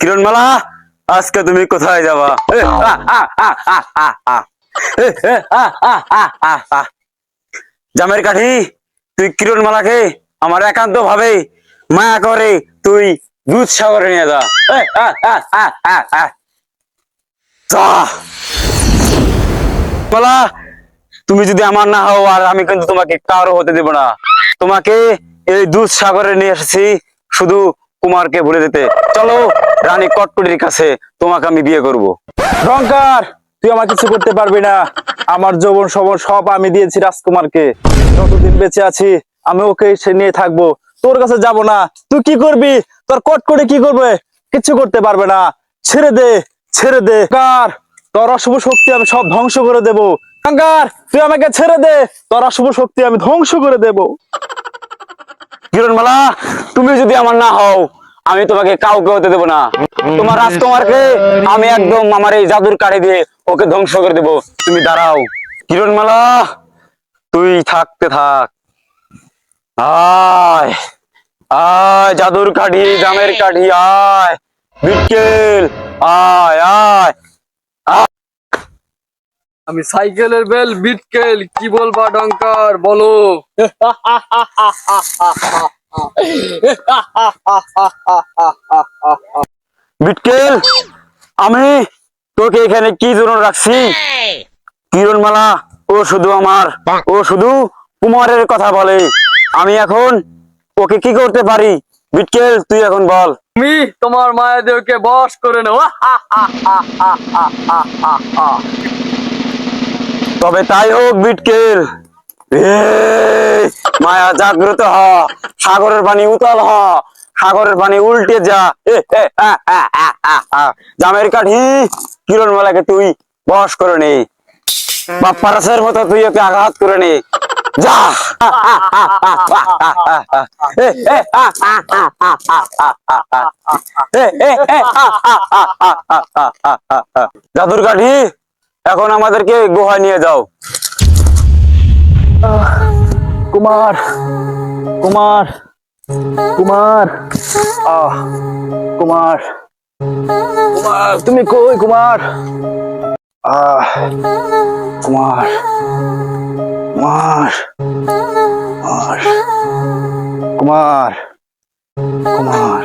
কিরণমালা আজকে তুমি কোথায় যাবা জামের কাঠি তুই কিরণমালাকে আমার একান্ত ভাবে মায়া করে তুই দুধ সাগরে নিয়ে যা মালা তুমি যদি আমার না হও, আর আমি কিন্তু তোমাকে কারও হতে দেব না। তোমাকে এই দুধ সাগরে নিয়ে এসেছি শুধু কুমারকে ভুলে দিতে চলো, রানী কটকটির কাছে তোমাকে আমি বিয়ে করব। রঙ্কার তুই আমার কিছু করতে পারবি না। আমার যৌবন সবন সব আমি দিয়েছি রাজকুমারকে। যতদিন বেঁচে আছি, আমি ওকে সে নিয়ে থাকব। তোর কাছে যাব না। তুই কি করবি? তোর কট করে কি করবে? কিছু করতে পারবে না। ছেড়ে দে ছেড়ে দে। কার তোর অশুভ শক্তি আমি সব ধ্বংস করে দেব। কাঙ্গার তুই আমাকে ছেড়ে দে। তোর অশুভ শক্তি আমি ধ্বংস করে দেব। কিরণমালা, তুমি যদি আমার না হও, আমি তোমাকে কাউকে হতে দেবো না। তোমার রাজকুমারকে আমি একদম আমার এই জাদুর কাঠি দিয়ে ওকে ধ্বংস করে দেবো। তুমি দাঁড়াও। কিরণমালা, তুই থাকতে থাক। আয় আয়, জাদুর কাঠি, জামের কাঠি, আয়। বিকেল, আয় আয়। আমি সাইকেলের বেল বিটকেল কি বলবা ডঙ্কার বলো। বিটকেল আমি তোকে এখানে কি জন্য রাখছি? কিরণমালা ও শুধু আমার ও শুধু কুমারের কথা বলে। আমি এখন ওকে কি করতে পারি? বিটকেল তুই এখন বল। তুমি তোমার মায়াদেরকে বস করে নাও তবে তাই হোক বিটকেল মায়া জাগ্রত হ সাগরের পানি উতল হ সাগরের পানি উল্টে যা জামের কাঠি কিরণ মালাকে তুই বস করে নে বা মতো তুই ওকে আঘাত করে নে যা জাদুর কাঠি এখন আমাদেরকে গুহায় নিয়ে যাও কুমার কুমার কুমার আহ কুমার কুমার তুমি কই কুমার আহ কুমার কুমার কুমার কুমার কুমার